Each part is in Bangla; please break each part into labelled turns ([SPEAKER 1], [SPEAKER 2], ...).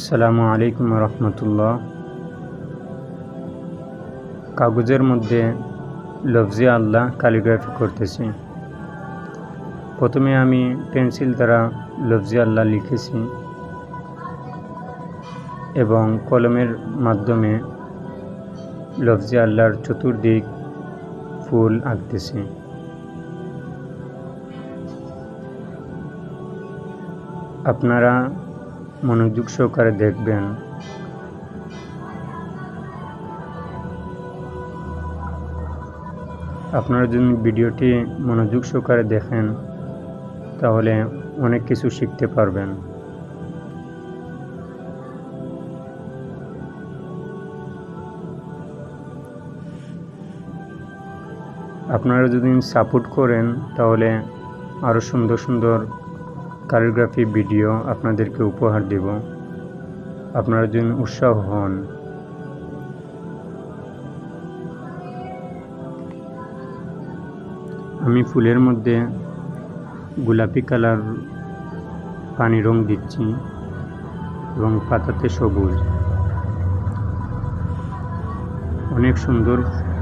[SPEAKER 1] আসসালামু আলাইকুম রহমতুল্লাহ। কাগজের মধ্যে লফজি আল্লাহ ক্যালিগ্রাফি করতেছি। প্রথমে আমি পেন্সিল দ্বারা লফজি আল্লাহ লিখেছি এবং কলমের মাধ্যমে লফজি আল্লাহর চতুর্দিক ফুল আঁকতেছি। আপনারা মনোযোগ সহকারে দেখবেন। আপনারা যদি ভিডিওটি মনোযোগ সহকারে দেখেন, তাহলে অনেক কিছু শিখতে পারবেন। আপনারা যদি সাপোর্ট করেন, তাহলে আরও সুন্দর সুন্দর ক্যালিগ্রাফি ভিডিও আপনাদেরকে উপহার দেব। আপনারা যদি উৎসাহ হন। আমি ফুলের মধ্যে গোলাপি কালার পানি রং দিচ্ছি এবং পাতাতে সবুজ। অনেক সুন্দর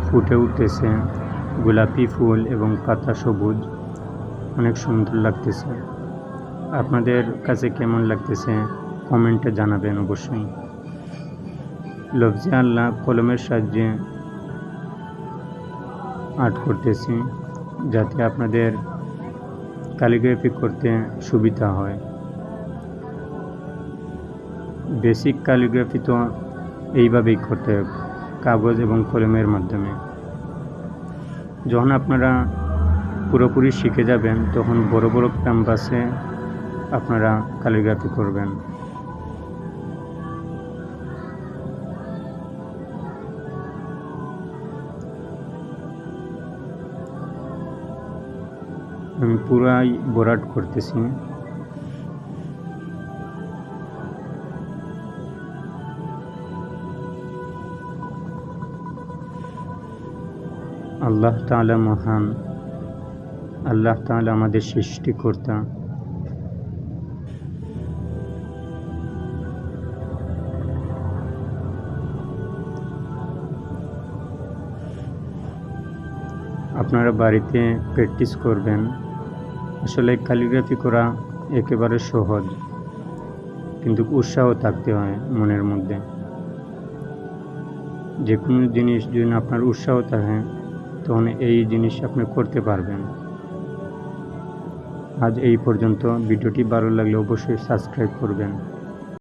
[SPEAKER 1] ফুটে উঠতেছে। গোলাপি ফুল এবং পাতা সবুজ। অনেক সুন্দর লাগতেছে। আপনাদের কাছে কেমন লাগতেছে? কমেন্টে জানাবেন অবশ্যই। লফজি আল্লাহ কলমের সাহায্যে আর্ট করতেছি, যাতে আপনাদের ক্যালিগ্রাফি করতে সুবিধা হয়। বেসিক ক্যালিগ্রাফি তো এইভাবেই করতে হবে কাগজ এবং কলমের মাধ্যমে। যখন আপনারা পুরোপুরি শিখে যাবেন, তখন বড় বড় ক্যাম্পাসে আপনারা ক্যালিগ্রাফি করবেন। আমি পুরাই বোরাট করতেছি। আল্লাহ তাআলা মহান আল্লাহ তাআলা আমাদের সৃষ্টিকর্তা। আপনারা বাড়িতে প্র্যাকটিস করবেন। আসলে ক্যালিগ্রাফি করা একেবারে সহজ, কিন্তু উৎসাহ থাকতে হয় মনের মধ্যে। যে কোনো জিনিস যদি আপনার উৎসাহ থাকে, তখন এই জিনিস আপনি করতে পারবেন। আজ এই পর্যন্ত। ভিডিওটি ভালো লাগলে অবশ্যই সাবস্ক্রাইব করবেন।